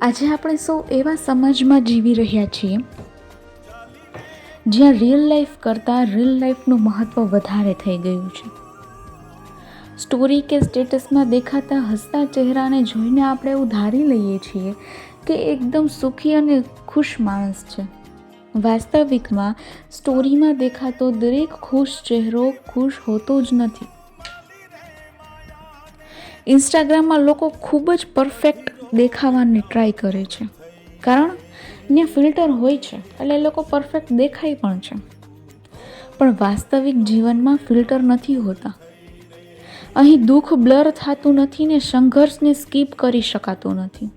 આજે આપણે સૌ એવા સમાજમાં જીવી રહ્યા છીએ, જ્યાં રિયલ લાઈફ કરતાં રિયલ લાઈફનું મહત્ત્વ વધારે થઈ ગયું છે. સ્ટોરી કે સ્ટેટસમાં દેખાતા હસતા ચહેરાને જોઈને આપણે એવું ધારી લઈએ છીએ કે એકદમ સુખી અને ખુશ માણસ છે. વાસ્તવિકમાં સ્ટોરીમાં દેખાતો દરેક ખુશ ચહેરો ખુશ હોતો જ નથી. ઇન્સ્ટાગ્રામમાં લોકો ખૂબ જ પરફેક્ટ દેખાવાની ટ્રાય કરે છે. કારણ ત્યાં ફિલ્ટર હોય છે, એટલે એ લોકો પરફેક્ટ દેખાય પણ છે. પણ વાસ્તવિક જીવનમાં ફિલ્ટર નથી હોતા. અહીં દુઃખ બ્લર થતું નથી ને સંઘર્ષને સ્કીપ કરી શકાતું નથી.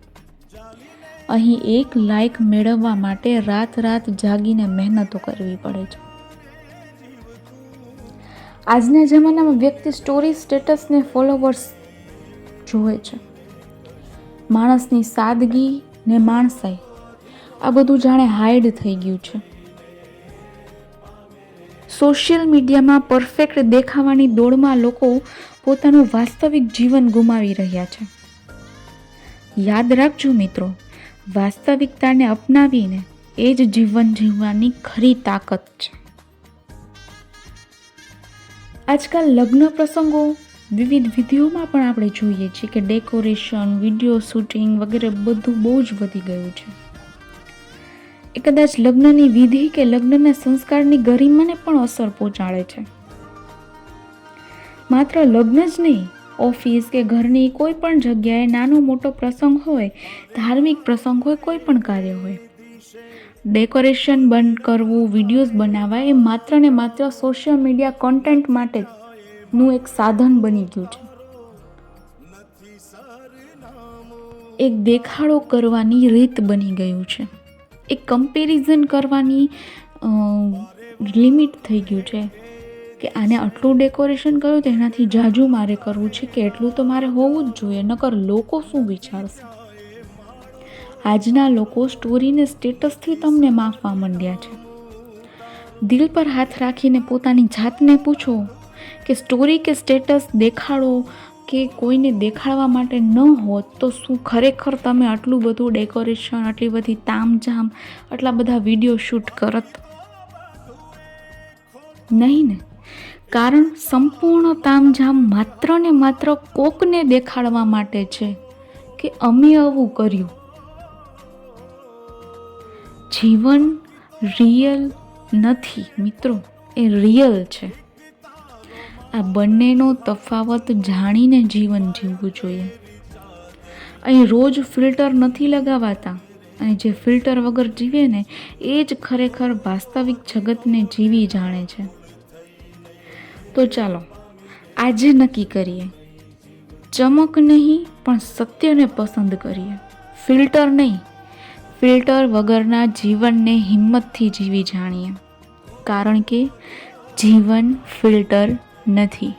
અહીં એક લાઇક મેળવવા માટે રાત રાત જાગીને મહેનતો કરવી પડે છે. આજના જમાનામાં વ્યક્તિ સ્ટોરી સ્ટેટસને ફોલોવર્સ જોવે છે. માણસની સાદગી ને માણસાઈ. આ બધું જાણે હાઈડ થઈ ગયું છે. સોશિયલ મીડિયામાં પરફેક્ટ દેખાવાની દોડમાં લોકો પોતાનું વાસ્તવિક જીવન ગુમાવી રહ્યા છે. યાદ રાખજો મિત્રો, વાસ્તવિકતાને અપનાવીને એ જ જીવન જીવવાની ખરી તાકાત છે. આજકાલ લગ્ન પ્રસંગો વિવિધ વિધિઓમાં પણ આપણે જોઈએ છીએ કે ડેકોરેશન, વીડિયો શૂટિંગ વગેરે બધું બહુ જ વધી ગયું છે. એ કદાચ લગ્નની વિધિ કે લગ્નના સંસ્કારની ગરિમાને પણ અસર પહોંચાડે છે. માત્ર લગ્ન જ નહીં, ઓફિસ કે ઘરની કોઈ પણ જગ્યાએ નાનો મોટો પ્રસંગ હોય, ધાર્મિક પ્રસંગ હોય, કોઈ પણ કાર્ય હોય. ડેકોરેશન બંધ કરવું, વિડીયોઝ બનાવવા એ માત્ર ને માત્ર સોશિયલ મીડિયા કોન્ટેન્ટ માટે નું એક સાધન બની ગયું છે. એક દેખાડો કરવાની રીત બની ગયું છે. એક કમ્પેરિઝન કરવાની લિમિટ થઈ ગયું છે કે આને આટલું ડેકોરેશન કર્યું તો એનાથી જાજુ મારે કરવું છે કે એટલું તો મારે હોવું જ જોઈએ, નકર લોકો શું વિચારશે? આજના લોકો સ્ટોરીને સ્ટેટસથી તમને માપવા માંડ્યા છે. દિલ પર હાથ રાખીને પોતાની જાતને પૂછો કે સ્ટોરી કે સ્ટેટસ દેખાડો કે કોઈને દેખાડવા માટે ન હોત તો શું ખરેખર તમે આટલું બધું ડેકોરેશન આટલી બધી તામઝામ, આટલા બધા વીડિયો શૂટ કરત? નહીં ને. કારણ સંપૂર્ણ તામઝામ માત્ર ને માત્ર કોકને દેખાડવા માટે છે કે અમે આવું કર્યું. જીવન રિયલ નથી, મિત્રો. એ રિયલ છે. આ બંનેનો તફાવત જાણીને જીવન જીવવું જોઈએ. અહીં રોજ ફિલ્ટર નથી લગાવાતા. અને જે ફિલ્ટર વગર જીવે ને, એ જ ખરેખર વાસ્તવિક જગતને જીવી જાણે છે. તો ચાલો, આજે નક્કી કરીએ. ચમક નહીં, પણ સત્યને પસંદ કરીએ. ફિલ્ટર નહીં, ફિલ્ટર વગરના જીવનને હિંમતથી જીવી જાણીએ. કારણ કે જીવન ફિલ્ટર નથી.